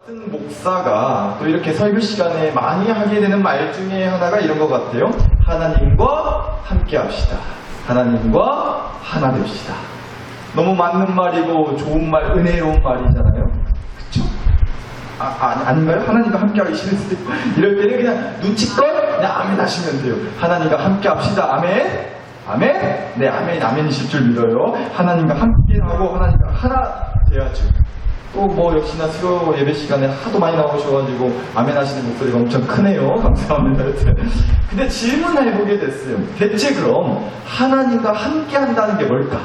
같은 목사가 또 이렇게 설교 시간에 많이 하게 되는 말 중에 하나가 이런 것 같아요. 하나님과 함께 합시다. 하나님과 하나 됩시다. 너무 맞는 말이고 좋은 말, 은혜로운 말이잖아요. 그쵸? 아, 아, 아닌가요? 하나님과 함께 하기 싫을 수도 있고. 이럴 때는 그냥 눈치껏 그냥 아멘 하시면 돼요. 하나님과 함께 합시다. 아멘. 아멘? 네, 아멘, 아멘이실 줄 믿어요. 하나님과 함께 하고 하나님과 하나 돼야죠. 또 뭐 역시나 수요 예배 시간에 하도 많이 나오셔가지고 아멘 하시는 목소리가 엄청 크네요. 감사합니다. 근데 질문을 해보게 됐어요. 대체 그럼 하나님과 함께 한다는 게 뭘까?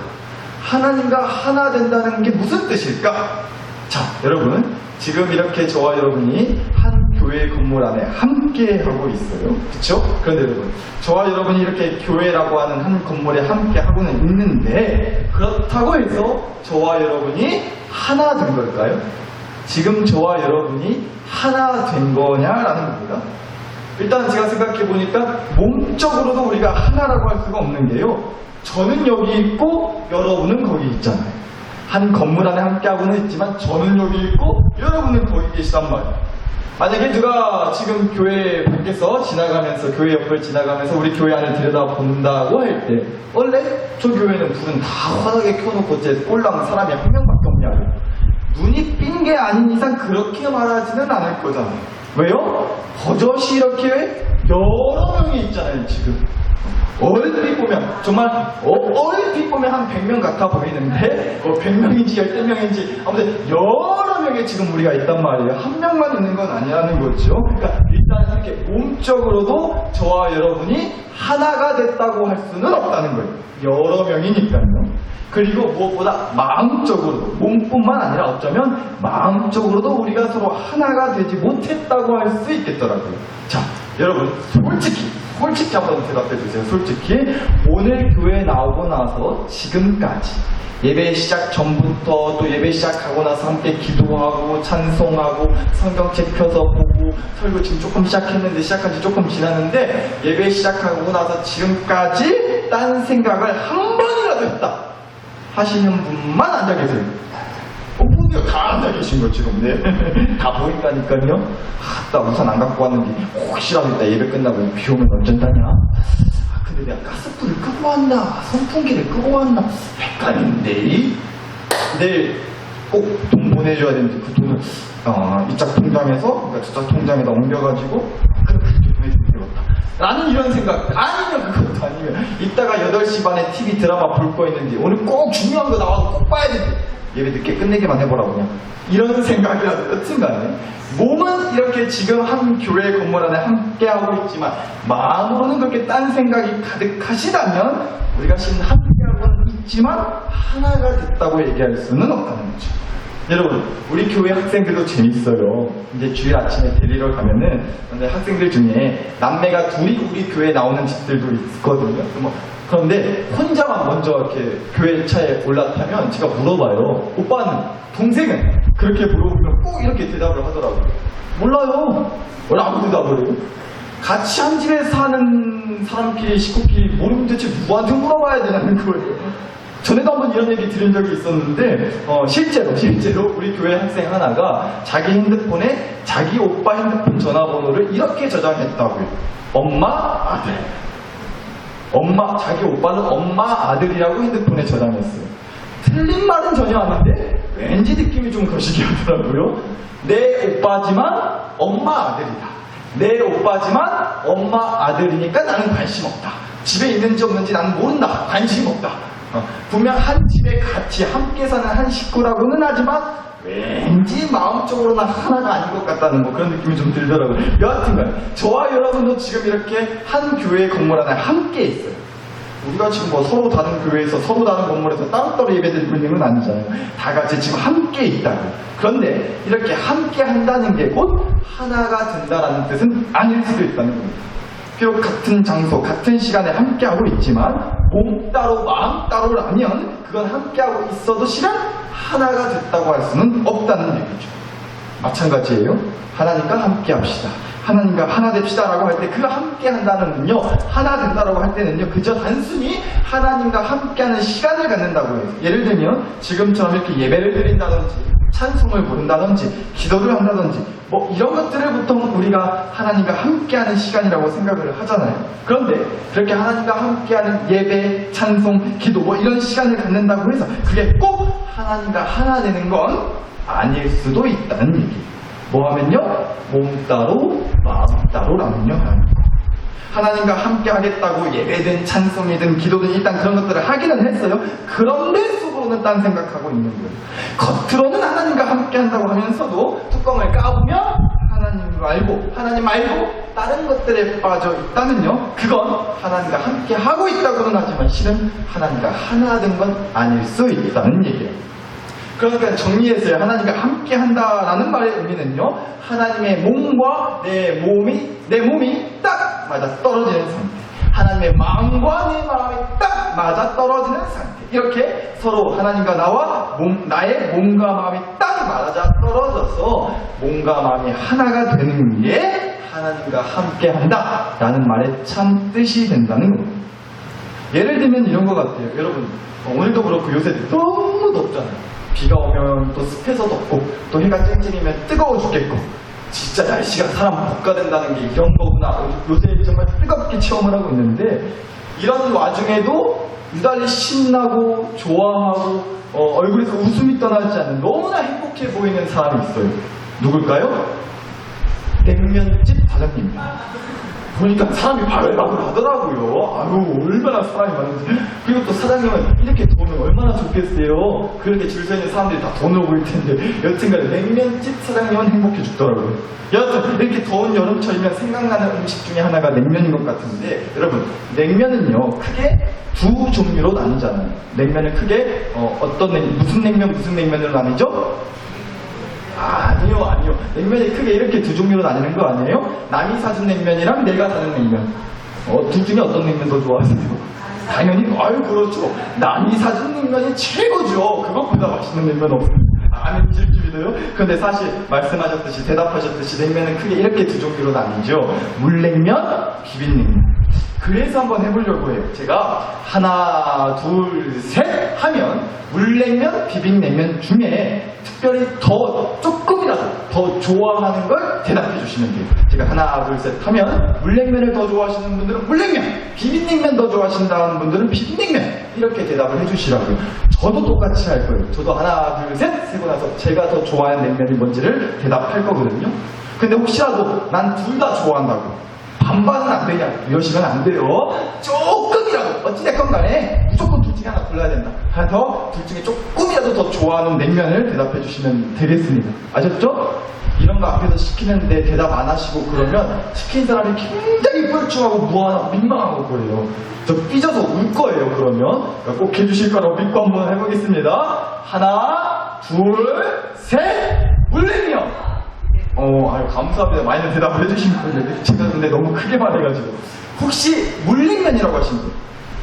하나님과 하나 된다는 게 무슨 뜻일까? 자, 여러분. 지금 이렇게 저와 여러분이 한 교회 건물 안에 함께 하고 있어요. 그쵸? 그런데 여러분, 저와 여러분이 이렇게 교회라고 하는 한 건물에 함께 하고는 있는데, 그렇다고 해서 저와 여러분이 하나 된 걸까요? 지금 저와 여러분이 하나 된 거냐라는 겁니다. 일단 제가 생각해 보니까 몸적으로도 우리가 하나라고 할 수가 없는 게요. 저는 여기 있고 여러분은 거기 있잖아요. 한 건물 안에 함께하고는 있지만 저는 여기 있고 여러분은 거기 계시단 말이에요. 만약에 누가 지금 교회 밖에서 지나가면서 교회 옆을 지나가면서 우리 교회 안을 들여다본다고 할 때 원래 저 교회는 불은 다 환하게 켜놓고 이제 꼴랑 사람이 한 명밖에 없냐고 눈이 삔 게 아닌 이상 그렇게 말하지는 않을 거잖아요. 왜요? 버젓이 이렇게 여러 명이 있잖아요, 지금. 얼핏 보면, 정말, 어, 얼핏 보면 한 100명 같아 보이는데, 뭐 100명인지 10명인지, 아무튼 여러 명의 지금 우리가 있단 말이에요. 한 명만 있는 건 아니라는 거죠. 그러니까 일단 이렇게 몸적으로도 저와 여러분이 하나가 됐다고 할 수는 없다는 거예요. 여러 명이니까요. 그리고 무엇보다 마음적으로도 몸뿐만 아니라 어쩌면 마음적으로도 우리가 서로 하나가 되지 못했다고 할 수 있겠더라고요. 자, 여러분 솔직히 솔직히 한번 대답해 주세요. 솔직히 오늘 교회 나오고 나서 지금까지 예배 시작 전부터 또 예배 시작하고 나서 함께 기도하고 찬송하고 성경책 펴서 보고 설교 지금 조금 시작했는데 시작한 지 조금 지났는데 예배 시작하고 나서 지금까지 딴 생각을 한 번이라도 했다 하시는 분만 앉아 계세요. 어, 분들 다 앉아 계신 거 지금, 네. 다 보인다니까요. 아, 나 우산 안 갖고 왔는데, 혹시라도 이따 예배 끝나고 비 오면 어쩐다냐? 내가 가스불을 끄고 왔나? 선풍기를 끄고 왔나? 헷갈린데? 내일 꼭 돈 보내줘야 되는데, 그 돈을, 어, 이짝 통장에서, 그러니까 저짝 통장에다 옮겨가지고, 그렇게 보내주면 되겠다. 라는 이런 생각. 아니면 그것도 아니면, 이따가 8시 반에 TV 드라마 볼 거 있는데, 오늘 꼭 중요한 거 나와서 꼭 봐야 돼. 예배 늦게 끝내기만 해보라고 그냥. 이런 생각이라도 여튼 간에, 몸은 이렇게 지금 한 교회 건물 안에 함께하고 있지만, 마음으로는 그렇게 딴 생각이 가득하시다면, 우리가 지금 함께하고는 있지만, 하나가 됐다고 얘기할 수는 없다는 거죠. 여러분, 우리 교회 학생들도 재밌어요. 이제 주일 아침에 데리러 가면은, 근데 학생들 중에 남매가 둘이 우리 교회 나오는 집들도 있거든요. 뭐, 그런데 혼자만 먼저 이렇게 교회 차에 올라타면 제가 물어봐요. 오빠는, 동생은? 그렇게 물어보면 꼭 이렇게 대답을 하더라고요. 몰라요. 라고 대답을 해요. 같이 한 집에 사는 사람끼리, 식구끼리 모르면 대체 누구한테 물어봐야 되는 거예요. 전에도 한번 이런 얘기 들은 적이 있었는데 어, 실제로 실제로 우리 교회 학생 하나가 자기 핸드폰에 자기 오빠 핸드폰 전화번호를 이렇게 저장했다고요. 엄마 아들. 엄마 자기 오빠는 엄마 아들이라고 핸드폰에 저장했어요. 틀린 말은 전혀 아닌데 왠지 느낌이 좀 거시기 하더라고요. 내 오빠지만 엄마 아들이다. 내 오빠지만 엄마 아들이니까 나는 관심 없다. 집에 있는지 없는지 나는 모른다. 관심 없다. 어, 분명 한 집에 같이 함께 사는 한 식구라고는 하지만 왠지 마음적으로는 하나가 아닌 것 같다는 뭐 그런 느낌이 좀 들더라고요. 여하튼간 저와 여러분도 지금 이렇게 한 교회 건물 안에 함께 있어요. 우리가 지금 뭐 서로 다른 교회에서 서로 다른 건물에서 따로따로 예배드리고 있는 건 아니잖아요. 다 같이 지금 함께 있다고. 그런데 이렇게 함께 한다는 게 곧 하나가 된다라는 뜻은 아닐 수도 있다는 겁니다. 비록 같은 장소, 같은 시간에 함께하고 있지만 몸 따로 마음 따로라면 그건 함께하고 있어도 실은 하나가 됐다고 할 수는 없다는 얘기죠. 마찬가지예요. 하나님과 함께 합시다. 하나님과 하나 됩시다라고 할 때 그 함께 한다는요 하나 된다라고 할 때는요 그저 단순히 하나님과 함께하는 시간을 갖는다고 해요. 예를 들면 지금처럼 이렇게 예배를 드린다든지 찬송을 부른다든지 기도를 한다든지 뭐 이런 것들을 보통 우리가 하나님과 함께하는 시간이라고 생각을 하잖아요. 그런데 그렇게 하나님과 함께하는 예배, 찬송, 기도 뭐 이런 시간을 갖는다고 해서 그게 꼭 하나님과 하나 되는 건 아닐 수도 있다는 얘기. 뭐 하면요? 몸 따로 마음 따로라면요. 하나님. 하나님과 함께 하겠다고 예배든 찬송이든 기도든 일단 그런 것들을 하기는 했어요. 그런데 속으로는 딴 생각하고 있는 거예요. 겉으로는 하나님과 함께 한다고 하면서도 뚜껑을 까보면 하나님 말고 하나님 말고 다른 것들에 빠져 있다면요. 그건 하나님과 함께 하고 있다고는 하지만 실은 하나님과 하나 된 건 아닐 수 있다는 얘기예요. 그러니까 정리해서요. 하나님과 함께 한다라는 말의 의미는요. 하나님의 몸과 내 몸이, 내 몸이 딱 맞아 떨어지는 상태. 하나님의 마음과 내 마음이 딱 맞아 떨어지는 상태. 이렇게 서로 하나님과 나와 몸, 나의 몸과 마음이 딱 맞아 떨어져서 몸과 마음이 하나가 되는 게 하나님과 함께 한다라는 말의 참 뜻이 된다는 겁니다. 예를 들면 이런 것 같아요. 여러분, 어, 오늘도 그렇고 요새 너무 덥잖아요. 비가 오면 또 습해서 덥고 또 해가 쨍쨍이면 뜨거워 죽겠고 진짜 날씨가 사람 복가된다는 게 이런 거구나. 요새 정말 뜨겁게 체험을 하고 있는데 이런 와중에도 유달리 신나고 좋아하고 어, 얼굴에서 웃음이 떠나지 않는 너무나 행복해 보이는 사람이 있어요. 누굴까요? 냉면집 사장님. 보니까 사람이 바글바글 하더라고요. 아유, 얼마나 사람이 많은지. 그리고 또 사장님은 이렇게 돈을 얼마나 좋겠어요. 그렇게 줄서 있는 사람들이 다 돈을 보일 텐데. 여튼간 냉면집 사장님은 행복해 죽더라고요. 여튼, 이렇게 더운 여름철이면 생각나는 음식 중에 하나가 냉면인 것 같은데, 여러분, 냉면은요, 크게 두 종류로 나뉘잖아요. 냉면을 크게, 어, 어떤 냉, 무슨 냉면, 무슨 냉면으로 나뉘죠? 아니요, 아니요. 냉면이 크게 이렇게 두 종류로 나뉘는 거 아니에요? 남이 사준 냉면이랑 내가 사는 냉면. 어, 둘 중에 어떤 냉면 더 좋아하세요? 당연히, 아유, 그렇죠. 남이 사준 냉면이 최고죠. 그것보다 맛있는 냉면 없습니다. 아는 질주이도요 근데 사실 말씀하셨듯이, 대답하셨듯이 냉면은 크게 이렇게 두 종류로 나뉘죠. 물냉면, 비빔냉면. 그래서 한번 해보려고 해요. 제가 하나, 둘, 셋 하면 물냉면, 비빔냉면 중에 특별히 더 조금이라도 더 좋아하는 걸 대답해 주시면 돼요. 제가 하나, 둘, 셋 하면 물냉면을 더 좋아하시는 분들은 물냉면, 비빔냉면 더 좋아하신다는 분들은 비빔냉면 이렇게 대답을 해 주시라고요. 저도 똑같이 할 거예요. 저도 하나, 둘, 셋 세고 나서 제가 더 좋아하는 냉면이 뭔지를 대답할 거거든요. 근데 혹시라도 난 둘 다 좋아한다고 반반은 안 되냐? 이러시면 안 돼요? 조금이라도. 어찌됐건 간에 무조건 둘 중에 하나 골라야 된다. 하나 둘 중에 조금이라도 더 좋아하는 냉면을 대답해 주시면 되겠습니다. 아셨죠? 이런 거 앞에서 시키는데 대답 안 하시고 그러면 시킨 사람이 굉장히 뻘쭘하고 무한하고 민망하고 그래요. 저 삐져서 울 거예요 그러면. 그러니까 꼭 해주실 거라고 믿고 한번 해보겠습니다. 하나 둘셋. 물냉면 어, 아유, 감사합니다. 많이는 대답을 해주신 분인데, 제가 근데 너무 크게 말해가지고. 혹시 물냉면이라고 하신 분?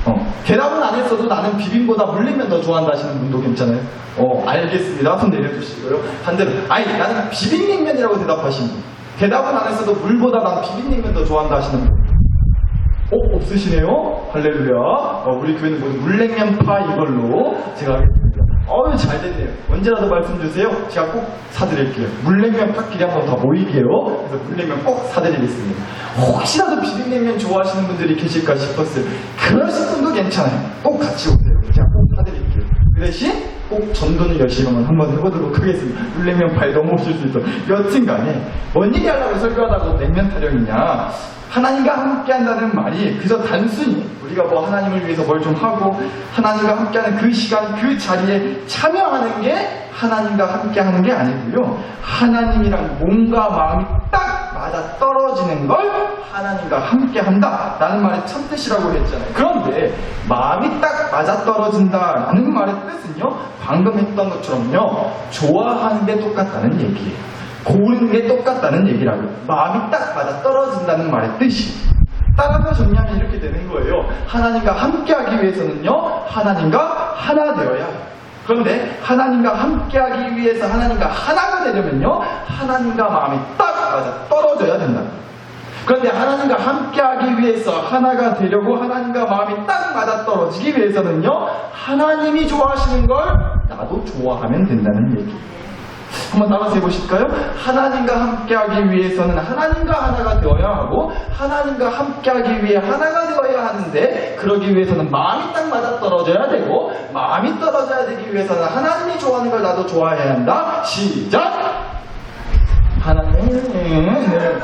어, 대답은 안 했어도 나는 비빔보다 물냉면 더 좋아한다 하시는 분도 괜찮아요? 어, 알겠습니다. 손 내려주시고요. 반대로, 아니, 나는 비빔냉면이라고 대답하신 분. 대답은 안 했어도 물보다 난 비빔냉면 더 좋아한다 하시는 분. 어, 없으시네요? 할렐루야. 어, 우리 교회는 물냉면파 이걸로 제가. 어유 잘 됐네요. 언제라도 말씀 주세요. 제가 꼭 사드릴게요. 물냉면 파끼리 한번 다 모이게요. 그래서 물냉면 꼭 사드리겠습니다. 혹시라도 비빔냉면 좋아하시는 분들이 계실까 싶었어요. 그러실 분도 괜찮아요. 꼭 같이 오세요. 제가 꼭 사드릴게요. 그 대신 꼭 전도는 열심히 한번 해보도록 하겠습니다. 물냉면 파에 넘어오실 수 있어. 여튼 간에 뭔 얘기 하려고 설교하다고 냉면 타령이냐. 하나님과 함께 한다는 말이 그저 단순히 우리가 뭐 하나님을 위해서 뭘 좀 하고 하나님과 함께하는 그 시간 그 자리에 참여하는 게 하나님과 함께하는 게 아니고요 하나님이랑 몸과 마음이 딱 맞아 떨어지는 걸 하나님과 함께 한다 라는 말의 첫 뜻이라고 했잖아요. 그런데 마음이 딱 맞아 떨어진다 라는 말의 뜻은요 방금 했던 것처럼요 좋아하는 게 똑같다는 얘기예요. 고르는 게 똑같다는 얘기라고. 마음이 딱 맞아 떨어진다는 말의 뜻이. 따라서 정리하면 이렇게 되는 거예요. 하나님과 함께 하기 위해서는요, 하나님과 하나 되어야 해요. 그런데 하나님과 함께하기 위해서 하나님과 하나가 되려면요, 하나님과 마음이 딱 맞아 떨어져야 된다. 그런데 하나님과 함께하기 위해서 하나가 되려고 하나님과 마음이 딱 맞아 떨어지기 위해서는요, 하나님이 좋아하시는 걸 나도 좋아하면 된다는 얘기. 한번 따라서 해보실까요? 하나님과 함께하기 위해서는 하나님과 하나가 되어야 하고 하나님과 함께하기 위해 하나가 되어야 하는데 그러기 위해서는 마음이 딱 맞아 떨어져야 되고 마음이 떨어져야 되기 위해서는 하나님이 좋아하는 걸 나도 좋아해야 한다. 시작! 하나님, 네.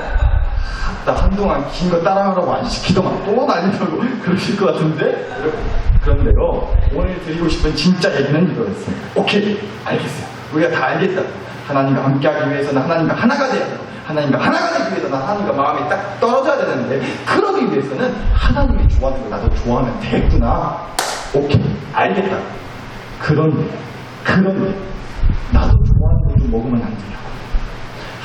나 한동안 긴 거 따라하라고 안 시키더만 또 난리라고 그러실 것 같은데? 그런데요, 오늘 드리고 싶은 진짜 얘기는 이거였어요. 오케이, 알겠어요. 우리가 다 알겠다. 하나님과 함께하기 위해서는 하나님과 하나가 돼야 되고, 하나님과 하나가 되기 위해서는 하나님과 마음이 딱 떨어져야 되는데, 그러기 위해서는 하나님이 좋아하는 걸 나도 좋아하면 되겠구나. 오케이, 알겠다. 그런데, 그런데, 나도 좋아하는 거좀 먹으면 안 돼요.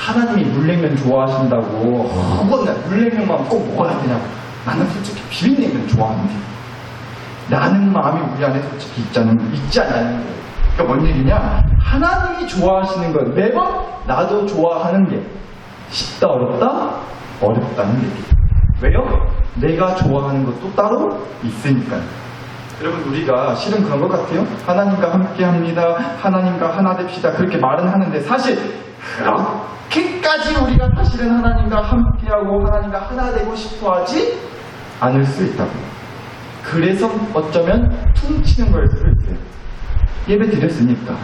하나님이 물냉면 좋아하신다고 그건 나 물냉면만 꼭 먹어야 되냐고 나는 솔직히 비빔냉면 좋아하는데 라는 마음이 우리 안에 솔직히 있자는, 있지 않냐는 거예요 그러니까 뭔 얘기냐 하나님이 좋아하시는 걸 매번 나도 좋아하는 게 쉽다 어렵다? 어렵다는 얘기 왜요? 내가 좋아하는 것도 따로 있으니까요 여러분 우리가 실은 그런 것 같아요. 하나님과 함께합니다. 하나님과 하나 됩시다. 그렇게 말은 하는데 사실 그렇게까지 우리가 사실은 하나님과 함께하고 하나님과 하나 되고 싶어하지 않을 수 있다고. 그래서 어쩌면 퉁치는 걸 수도 있어요. 예배 드렸으니까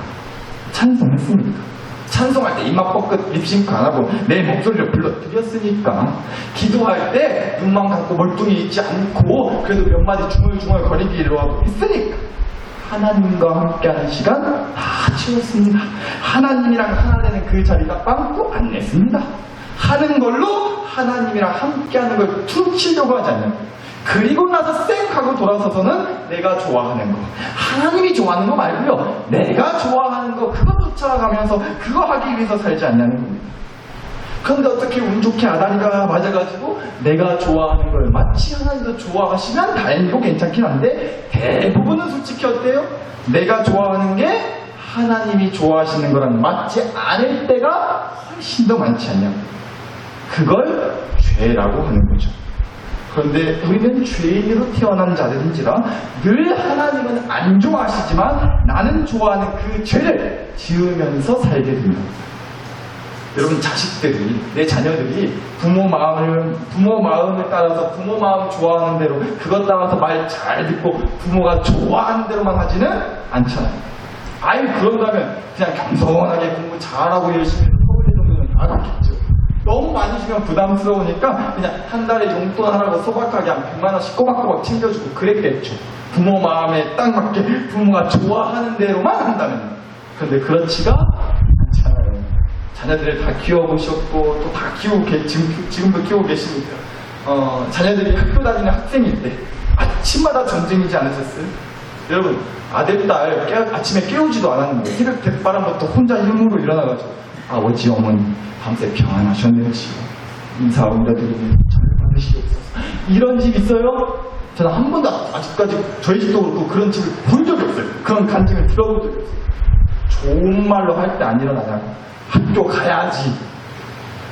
찬송했으니까 찬송할 때 입만 뻗긋 립싱크 안 하고 내 목소리를 불러드렸으니까 기도할 때 눈만 감고 멀뚱히 있지 않고 그래도 몇 마디 중얼중얼 거리기로 하고 있으니까 하나님과 함께하는 시간 다 채웠습니다. 하나님이랑 하나 되는 그 자리가 빵꾸 안 냈습니다. 하는 걸로 하나님이랑 함께하는 걸 퉁치려고 하지 않냐고. 그리고 나서 쌩 하고 돌아서서는 내가 좋아하는 거. 하나님이 좋아하는 거 말고요. 내가 좋아하는 거 그거 쫓아가면서 그거 하기 위해서 살지 않냐는 겁니다. 그런데 어떻게 운 좋게 아다리가 맞아가지고 내가 좋아하는 걸 마치 하나님도 좋아하시면 다행이고 괜찮긴 한데 대부분은 솔직히 어때요? 내가 좋아하는 게 하나님이 좋아하시는 거랑 맞지 않을 때가 훨씬 더 많지 않냐고 그걸 죄라고 하는 거죠 그런데 우리는 죄인으로 태어난 자들인지라 늘 하나님은 안 좋아하시지만 나는 좋아하는 그 죄를 지으면서 살게 됩니다. 여러분 자식들이 내 자녀들이 부모 마음을 부모 마음을 따라서 부모 마음 좋아하는 대로 그것 따라서 말 잘 듣고 부모가 좋아하는 대로만 하지는 않잖아요. 아유 그런다면 그냥 겸손하게 공부 잘하고 열심히 서울대 정도는 알았겠죠. 너무 많이 주면 부담스러우니까 그냥 한 달에 용돈 하나로 소박하게 한 100만 원씩 꼬박꼬박 챙겨주고 그랬겠죠. 부모 마음에 딱 맞게 부모가 좋아하는 대로만 한다면. 그런데 그렇지가 않잖아요. 자녀들을 다 키워보셨고 또 다 키우고 계, 지금, 지금도 키우고 계시니까 어, 자녀들이 학교 다니는 학생일 때 아침마다 전쟁이지 않으셨어요? 여러분 아들, 딸 깨, 아침에 깨우지도 않았는데 새벽 대바람부터 혼자 힘으로 일어나가지고 아버지 어머니 밤새 평안하셨네요 지금 인사 올려드리니 잘 받으시옵소서. 이런 집 있어요? 저는 한 번도 아직까지 저희 집도 그렇고 그런 집을 본 적이 없어요. 그런 간증을 들어본 적이 없어요. 좋은 말로 할 때 안 일어나냐고 학교 가야지.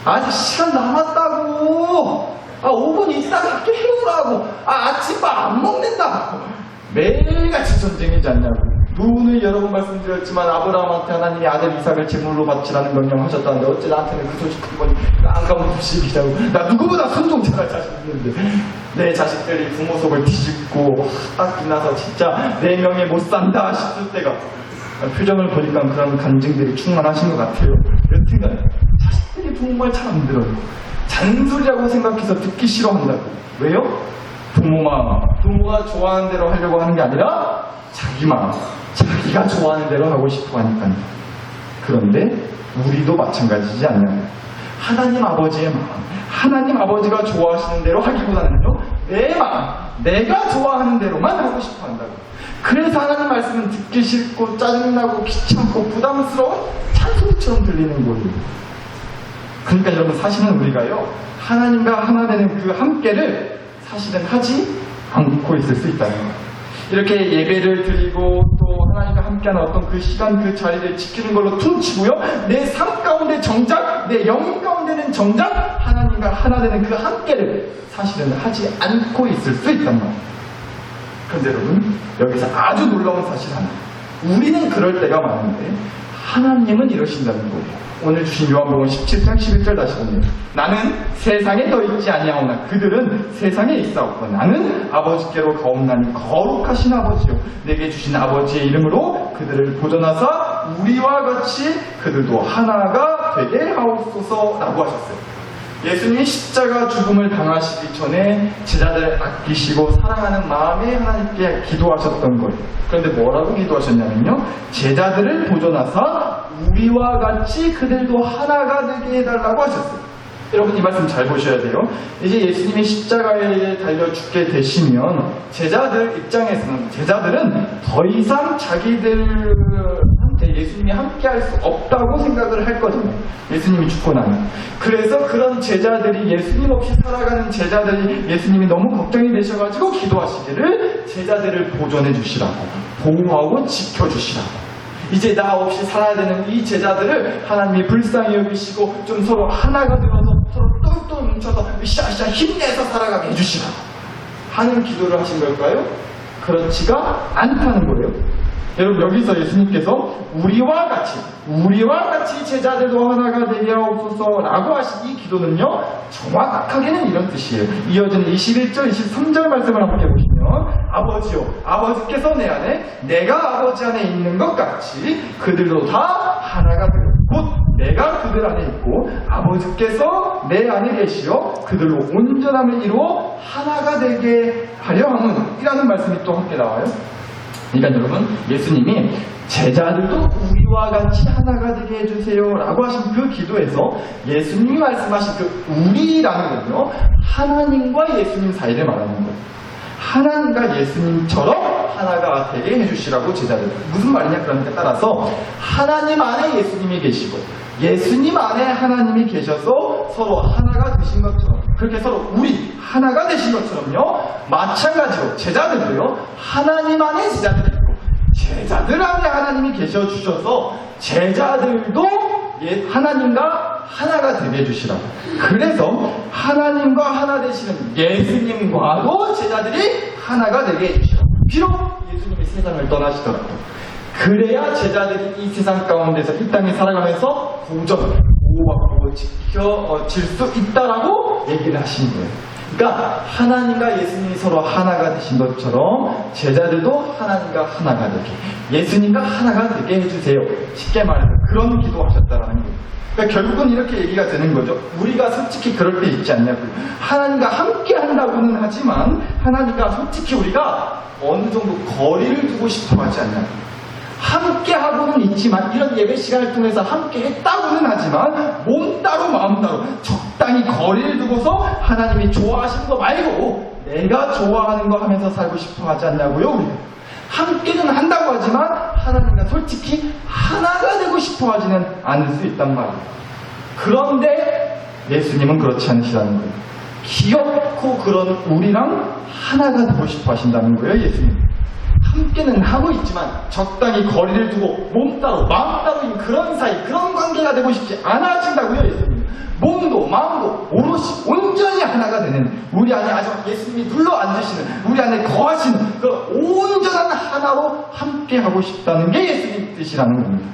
아직 시간 남았다고. 아 5분 있다가 학교 해오라고. 아 아침밥 안 먹는다고. 매일같이 전쟁이지 않냐고 누누이 여러 번 말씀드렸지만 아브라함한테 하나님이 아들 이삭을 제물로 바치라는 명령하셨다는데 어째 나한테는 그 소식 한 번이 깜깜 부식이라고. 나 누구보다 순종자가 자신 있는데. 내 자식들이 부모 속을 뒤집고 딱 빛나서 진짜 내 명에 못 산다 싶을 때가 표정을 보니까 그런 간증들이 충만하신 것 같아요. 여튼간 자식들이 정말 잘 안 들어요. 잔소리라고 생각해서 듣기 싫어한다고. 왜요? 부모 마음 부모가 좋아하는 대로 하려고 하는 게 아니라 자기 마음 자기가 좋아하는 대로 하고 싶어 하니까요. 그런데 우리도 마찬가지지 않냐고 하나님 아버지의 마음 하나님 아버지가 좋아하시는 대로 하기보다는요 내 마음 내가 좋아하는 대로만 하고 싶어 한다고. 그래서 하나님 말씀은 듣기 싫고 짜증나고 귀찮고 부담스러운 찬송처럼 들리는 거예요. 그러니까 여러분 사실은 우리가요 하나님과 하나 되는 그 함께를 사실은 하지 않고 있을 수 있다는 거예요. 이렇게 예배를 드리고 또 하나님과 함께하는 어떤 그 시간 그 자리를 지키는 걸로 퉁치고요 내 삶 가운데 정작 내 영혼 가운데는 정작 하나님과 하나 되는 그 함께를 사실은 하지 않고 있을 수 있단 말이에요. 그런데 여러분 여기서 아주 놀라운 사실 하나 우리는 그럴 때가 많은데 하나님은 이러신다는 거예요. 오늘 주신 요한복음 17장 11절 다시 보면 나는 세상에 더 있지 아니하오나 그들은 세상에 있사옵고 나는 아버지께로 가옵나니 거룩하신 아버지요 내게 주신 아버지의 이름으로 그들을 보존하사 우리와 같이 그들도 하나가 되게 하옵소서라고 하셨어요. 예수님이 십자가 죽음을 당하시기 전에 제자들 아끼시고 사랑하는 마음에 하나님께 기도하셨던 거예요. 그런데 뭐라고 기도하셨냐면요. 제자들을 보존하사 우리와 같이 그들도 하나가 되게 해달라고 하셨어요. 여러분 이 말씀 잘 보셔야 돼요. 이제 예수님이 십자가에 달려 죽게 되시면 제자들 입장에서는 제자들은 더 이상 자기들한테 예수님이 함께 할 수 없다고 생각을 할 거잖아요. 예수님이 죽고 나면. 그래서 그런 제자들이 예수님 없이 살아가는 제자들이 예수님이 너무 걱정이 되셔가지고 기도하시기를 제자들을 보존해 주시라고 보호하고 지켜주시라고 이제 나 없이 살아야 되는 이 제자들을 하나님이 불쌍히 여기시고 좀 서로 하나가 되어서 서로 똘똘 뭉쳐서 으쌰으쌰 힘내서 살아가게 해주시라고 하는 기도를 하신 걸까요? 그렇지가 않다는 거예요. 여러분 여기서 예수님께서 우리와 같이 우리와 같이 제자들도 하나가 되게 하옵소서라고 하신 이 기도는요 정확하게는 이런 뜻이에요. 이어진 21절, 23절 말씀을 함께 보시면 아버지요 아버지께서 내 안에 내가 아버지 안에 있는 것 같이 그들도 다 하나가 되고 곧 내가 그들 안에 있고 아버지께서 내 안에 계시어 그들로 온전함을 이루어 하나가 되게 하려 함은 이라는 말씀이 또 함께 나와요. 그러니까 여러분 예수님이 제자들도 우리와 같이 하나가 되게 해주세요 라고 하신 그 기도에서 예수님이 말씀하신 그 우리라는 건요 하나님과 예수님 사이를 말하는 거예요. 하나님과 예수님처럼 하나가 되게 해주시라고 제자들 무슨 말이냐 그러니까 따라서 하나님 안에 예수님이 계시고 예수님 안에 하나님이 계셔서 서로 하나가 되신 것처럼 그렇게 서로 우리 하나가 되신 것처럼요. 마찬가지로 제자들도요. 하나님 안에 제자들이 있고 제자들 안에 하나님이 계셔 주셔서 제자들도 예- 하나님과 하나가 되게 해주시라고. 그래서 하나님과 하나 되시는 예수님과도 제자들이 하나가 되게 해주시라고. 비록 예수님이 세상을 떠나시더라도 그래야 제자들이 이 세상 가운데서 이 땅에 살아가면서 공정, 보호받고 지켜질 수 있다라고 얘기를 하시는 거예요. 그러니까 하나님과 예수님이 서로 하나가 되신 것처럼 제자들도 하나님과 하나가 되게 예수님과 하나가 되게 해주세요. 쉽게 말해서 그런 기도하셨다라는 거예요. 그러니까 결국은 이렇게 얘기가 되는 거죠. 우리가 솔직히 그럴 때 있지 않냐고요. 하나님과 함께 한다고는 하지만 하나님과 솔직히 우리가 어느 정도 거리를 두고 싶어 하지 않냐고요. 함께 하고는 있지만 이런 예배 시간을 통해서 함께 했다고는 하지만 몸 따로 마음 따로 적당히 거리를 두고서 하나님이 좋아하시는 거 말고 내가 좋아하는 거 하면서 살고 싶어 하지 않냐고요 우리가 함께는 한다고 하지만 하나님과 솔직히 하나가 되고 싶어 하지는 않을 수 있단 말이에요. 그런데 예수님은 그렇지 않으시다는 거예요. 귀엽고 그런 우리랑 하나가 되고 싶어 하신다는 거예요 예수님 함께는 하고 있지만 적당히 거리를 두고 몸 따로 마음 따로인 그런 사이 그런 관계가 되고 싶지 않아진다고요 예수님. 몸도 마음도 오롯이 온전히 하나가 되는 우리 안에 아주 예수님이 눌러 앉으시는 우리 안에 거하시는 그 온전한 하나로 함께 하고 싶다는 게 예수님 뜻이라는 겁니다.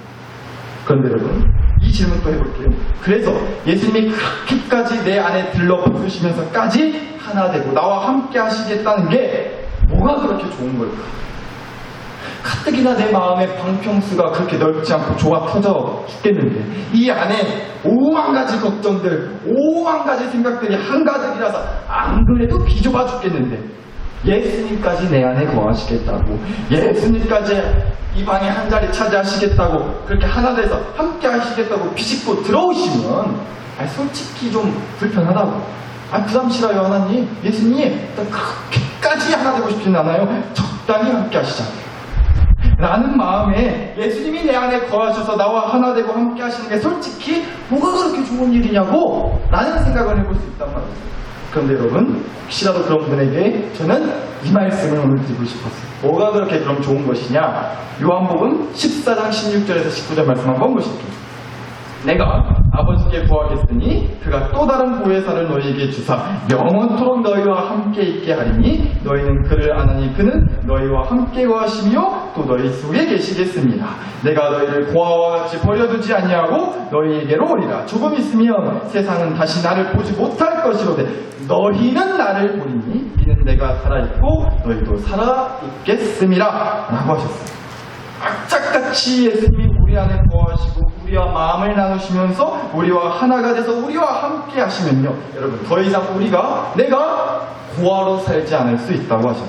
그런데 여러분 이 질문 또 해볼게요. 그래서 예수님이 그렇게까지 내 안에 들러 부으시면서까지 하나 되고 나와 함께 하시겠다는 게 뭐가 그렇게 좋은 걸까 가뜩이나 내 마음의 방평수가 그렇게 넓지 않고 좋아 터져 죽겠는데 이 안에 오만 가지 걱정들, 오만 가지 생각들이 한 가득이라서 안 그래도 비좁아 죽겠는데 예수님까지 내 안에 거하시겠다고 예수님까지 이 방에 한 자리 차지하시겠다고 그렇게 하나 돼서 함께 하시겠다고 비집고 들어오시면 아니, 솔직히 좀 불편하다고. 아 부담스러워요 하나님. 예수님 나 그렇게까지 하나 되고 싶진 않아요. 적당히 함께 하시자 라는 마음에 예수님이 내 안에 거하셔서 나와 하나 되고 함께 하시는 게 솔직히 뭐가 그렇게 좋은 일이냐고 라는 생각을 해볼 수 있단 말이에요. 그런데 여러분 혹시라도 그런 분에게 저는 이 말씀을 오늘 드리고 싶었어요. 뭐가 그렇게 그럼 좋은 것이냐? 요한복음 14장 16절에서 19절 말씀 한번 보실게요. 내가 아버지께 구하겠으니 그가 또 다른 보혜사를 너희에게 주사 영원토록 너희와 함께 있게 하리니 너희는 그를 아나니 그는 너희와 함께 거하시며 또 너희 속에 계시겠습니다. 내가 너희를 고아와 같이 버려두지 아니하고 너희에게로 오리라. 조금 있으면 세상은 다시 나를 보지 못할 것이로되 너희는 나를 보리니 이는 내가 살아있고 너희도 살아있겠음이라 라고 하셨어요. 악착같이 예수님이 우리 안에 거하시고 우리와 마음을 나누시면서 우리와 하나가 돼서 우리와 함께 하시면요. 여러분 더 이상 우리가 내가 고아로 살지 않을 수 있다고 하죠.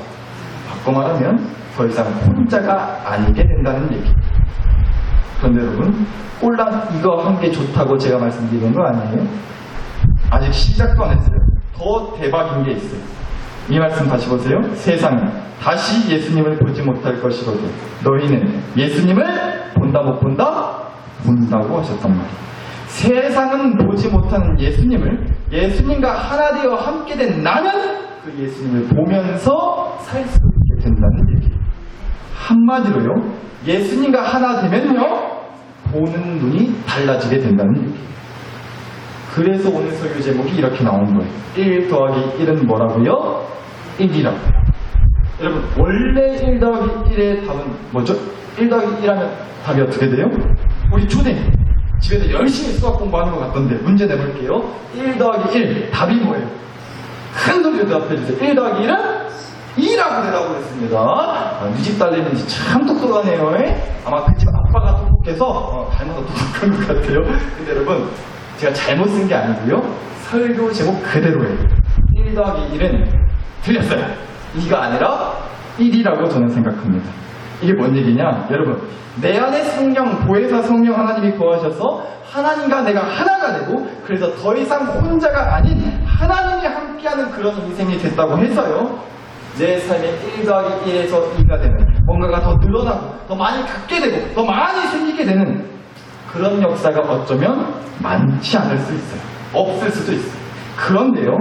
바꿔 말하면 더 이상 혼자가 아니게 된다는 얘기. 그런데 여러분 꼴랑 이거 한게 좋다고 제가 말씀드리는 거 아니에요? 아직 시작도 안 했어요. 더 대박인 게 있어요. 이 말씀 다시 보세요. 세상은 다시 예수님을 보지 못할 것이거든. 너희는 예수님을 본다 못 본다? 본다고 하셨단 말이에요. 세상은 보지 못하는 예수님을 예수님과 하나 되어 함께 된 나는 그 예수님을 보면서 살 수 있게 된다는 얘기예요. 한마디로요. 예수님과 하나 되면요. 보는 눈이 달라지게 된다는 얘기예요. 그래서 오늘 설교 제목이 이렇게 나온 거예요. 1 더하기 1은 뭐라고요? 1이라고요. 여러분, 원래 1 더하기 1의 답은 뭐죠? 1 더하기 1 하면 답이 어떻게 돼요? 우리 초등 집에서 열심히 수학 공부하는 것 같던데 문제 내볼게요. 1 더하기 1 답이 뭐예요? 큰 소리로 대답해 주세요. 1 더하기 1은 2라고 대답을 했습니다. 아, 우집 딸내미 참 똑똑하네요. 에? 아마 그 집 아빠가 똑똑해서 어, 닮아서 똑똑한 것 같아요. 근데 여러분, 제가 잘못 쓴 게 아니고요. 설교 제목 그대로예요. 1 더하기 1은 틀렸어요. 2가 아니라 1이라고 저는 생각합니다. 이게 뭔 얘기냐? 여러분, 내 안에 성령, 보혜사 성령 하나님이 거하셔서 하나님과 내가 하나가 되고 그래서 더 이상 혼자가 아닌 하나님이 함께하는 그런 인생이 됐다고 해서요. 내 삶의 1 더하기 1에서 2가 되는 뭔가가 더 늘어나고 더 많이 갖게 되고 더 많이 생기게 되는 그런 역사가 어쩌면 많지 않을 수 있어요. 없을 수도 있어요. 그런데요,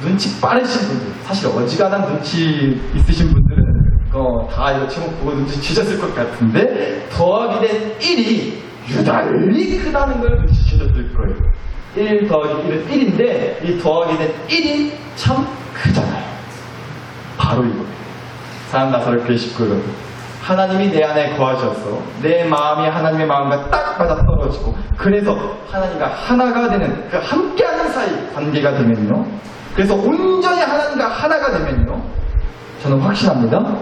눈치 빠르신 분들, 사실 어지간한 눈치 있으신 분들은 어, 다 이거 제목 보고 눈치 주셨을 것 같은데 더하기 된 1이 유달리 크다는 걸 눈치채셨을 거예요. 1 더하기 1은 1인데 이 더하기 된 1이 참 크잖아요. 바로 이거예요. 사람 쉽고 여러분. 하나님이 내 안에 거하셔서 내 마음이 하나님의 마음과 딱 맞아 떨어지고 그래서 하나님과 하나가 되는 그 함께하는 사이 관계가 되면요. 그래서 온전히 하나님과 하나가 되면요. 저는 확신합니다.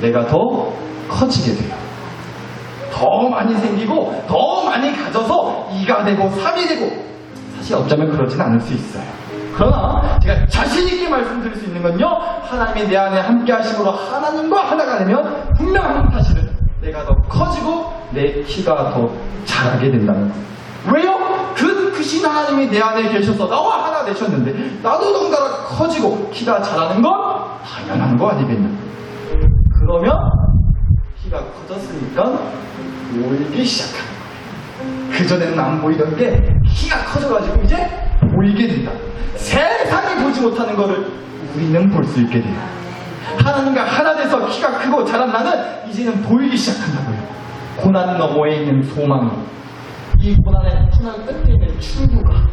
내가 더 커지게 돼요. 더 많이 생기고 더 많이 가져서 2가 되고 3이 되고 사실 어쩌면 그러진 않을 수 있어요. 그러나 제가 자신있게 말씀드릴 수 있는 건요. 하나님이 내 안에 함께 하심으로 하나님과 하나가 되면 분명한 사실은 내가 더 커지고 내 키가 더 자라게 된다는 거예요. 왜요? 그 크신 하나님이 내 안에 계셔서 나와 하나 되셨는데 나도 덩달아 커지고 키가 자라는 건 당연한 거 아니겠냐. 보이기 시작하는 거예요. 그전에는 안 보이던 게 키가 커져가지고 이제 보이게 된다. 세상이 보지 못하는 거를 우리는 볼 수 있게 돼요. 하나님과 하나 돼서 키가 크고 자란 나는 이제는 보이기 시작한다고요. 고난 너머에 있는 소망이, 이 고난의 고난 끝에 있는 충구가,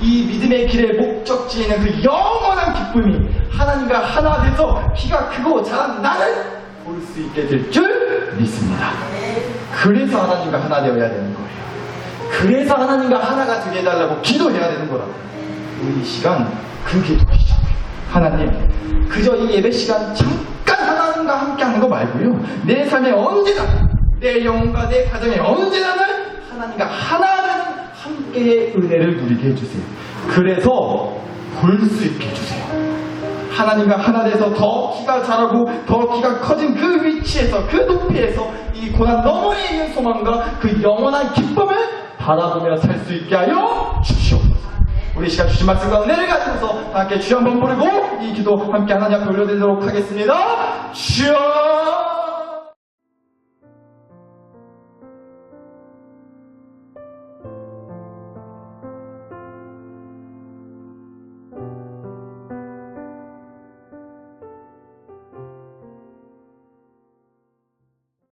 이 믿음의 길의 목적지에 있는 그 영원한 기쁨이 하나님과 하나 돼서 키가 크고 자란 나는 볼 수 있게 될 줄 믿습니다. 그래서 하나님과 하나 되어야 되는 거예요. 그래서 하나님과 하나가 되게 해달라고 기도해야 되는 거라고. 우리 이 시간 그 기도하시죠. 하나님, 그저 이 예배 시간 잠깐 하나님과 함께 하는 거 말고요. 내 삶에 언제나, 내 영혼과 내 가정에 언제나는 하나님과 하나는 함께의 은혜를 누리게 해주세요. 그래서 볼 수 있게 해주세요. 하나님과 하나 돼서 더 키가 자라고 더 키가 커진 그 위치에서 그 높이에서 이 고난 너머에 있는 소망과 그 영원한 기쁨을 바라보며 살 수 있게 하여 주시옵소서. 우리 시간 주신 말씀과 은혜를 가지고서 다 함께 주여 한번 부르고 이 기도 함께 하나님 앞에 올려드리도록 하겠습니다. 주여